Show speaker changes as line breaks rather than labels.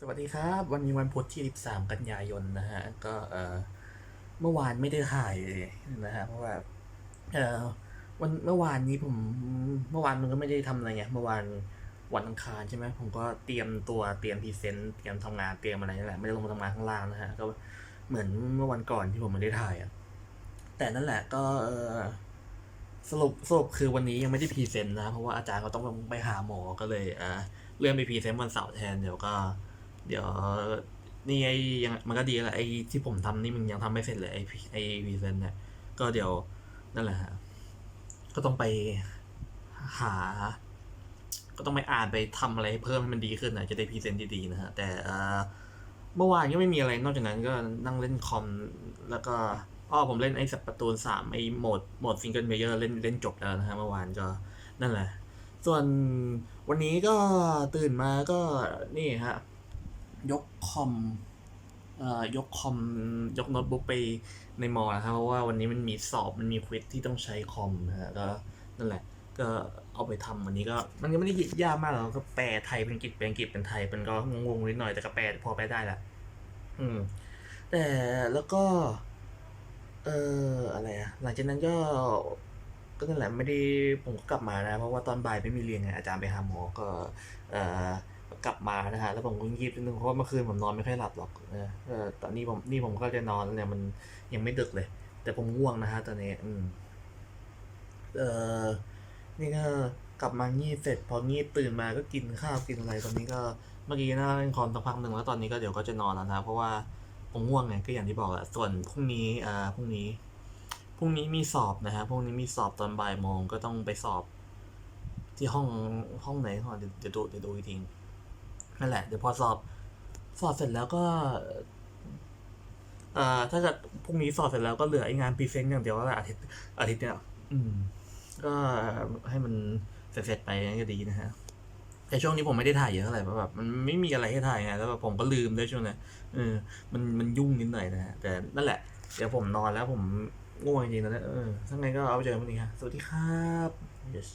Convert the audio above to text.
สวัสดีครับ วันนี้วันพุธที่ 13 กันยายนนะฮะ ก็เออเมื่อวานไม่ได้ถ่ายเลยนะฮะ เพราะว่าเออวันเมื่อวานนี้ผมเมื่อวานมันก็ไม่ได้ทำอะไรไงเมื่อวานวันอังคารใช่ไหมผมก็เตรียมตัวเตรียมพรีเซนต์เตรียมทำงานเตรียมอะไรนั่นแหละไม่ได้ลงมาทำงานข้างล่างนะฮะก็เหมือนเมื่อวันก่อนที่ผมไม่ได้ถ่ายอะแต่นั่นแหละก็เออสรุปสรุปคือวันนี้ยังไม่ได้พรีเซนต์นะเพราะว่าอาจารย์เขาต้องไปหาหมอก็เลยอ่าเลื่อนไปพรีเซนต์วันเสาร์แทนเดี๋ยวก็ เดี๋ยวนี่ไอ้ยังมันก็ดีแหละไอ้ที่ผมทำนี่มันยังทำไม่เสร็จเลยไอ้ไอ้พรีเซนต์เนี่ยก็เดี๋ยวนั่นแหละฮะก็ต้องไปหา ก็ต้องไปอ่านไปทำอะไรเพิ่มให้มันดีขึ้นนะจะได้พรีเซนต์ดีๆนะฮะแต่เออเมื่อวานก็ไม่มีอะไรนอกจากนั้นก็นั่งเล่นคอมแล้วก็อ้อผมเล่นไอ้สัประตูนสามไอ้โหมดโหมดซิงเกิลเพลเยอร์เล่นเล่นจบแล้วนะฮะเมื่อวานก็นั่นแหละ ส่วนวันนี้ก็ตื่นมาก็นี่ฮะ ยกคอมเอ่อยกคอมยกโน้ตบุ๊กไปในมอนะครับเพราะว่าวันนี้มันมีสอบมันมีควิสที่ต้องใช้คอมนะฮะก็นั่นแหละ ก็เอาไปทำวันนี้ก็มันก็ไม่ได้ยากมากหรอกก็แปลไทยเป็นอังกฤษเป็นอังกฤษเป็นไทยเป็นก็งงๆนิดหน่อยแต่ก็แปลพอแปลได้แหละอืม แต่แล้วก็ เอ่ออะไรอะหลังจากนั้นก็ก็นั่นแหละไม่ได้ผมก็กลับมานะ เพราะว่าตอนบ่ายไม่มีเรียนไงอาจารย์ไปหาหมอก็ เอ่อ กลับมานะฮะแล้วผมก็งีบนิดนึงเพราะว่าเมื่อคืนผมนอนไม่ค่อยหลับหรอกเออเออตอนนี้ผมนี่ผมก็จะนอนแล้วเนี่ยมันยังไม่ดึกเลย แต่ผมง่วงนะฮะตอนนี้อืมเออนี่ก็กลับมางีบเสร็จ พองีบตื่นมาก็กินข้าวกินอะไรตอนนี้ก็เมื่อกี้น่าเล่นคอมสักพักหนึ่งแล้วตอนนี้ก็เดี๋ยวก็จะนอนแล้วนะเพราะว่าผมง่วงไงก็อย่างที่บอกอะส่วนพรุ่งนี้อ่าพรุ่งนี้พรุ่งนี้มีสอบนะฮะพรุ่งนี้มีสอบตอนบ่ายโมงก็ต้องไปสอบ ที่ห้องห้องไหนห้องเดี๋ยวดูเดี๋ยวดูอีกที นั่นแหละ เดี๋ยวพอสอบ สอบเสร็จแล้วก็เอ่อถ้าเกิดพรุ่งนี้สอบเสร็จแล้วก็เหลือไอ้งานพรีเซนต์อย่างเดียวแล้วอาทิตย์อาทิตย์เนี้ยอืม ก็ให้มันเสร็จๆไปก็ดีนะฮะแต่ช่วงนี้ผมไม่ได้ถ่ายเยอะเท่าไหร่เพราะแบบมันไม่มีอะไรให้ถ่ายไงแล้วแบบผมก็ลืมด้วยช่วงนี้เออมันมันยุ่งนิดหน่อยนะฮะแต่นั่นแหละ เดี๋ยวผมนอนแล้วผมง่วงจริงๆนะเนี่ยเออทั้างไงก็เอาไปเจอกันพรุ่งนี้ครับสวัสดีครับ yes